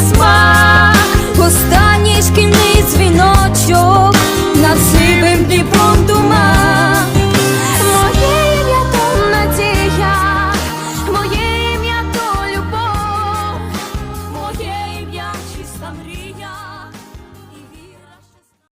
Christmas.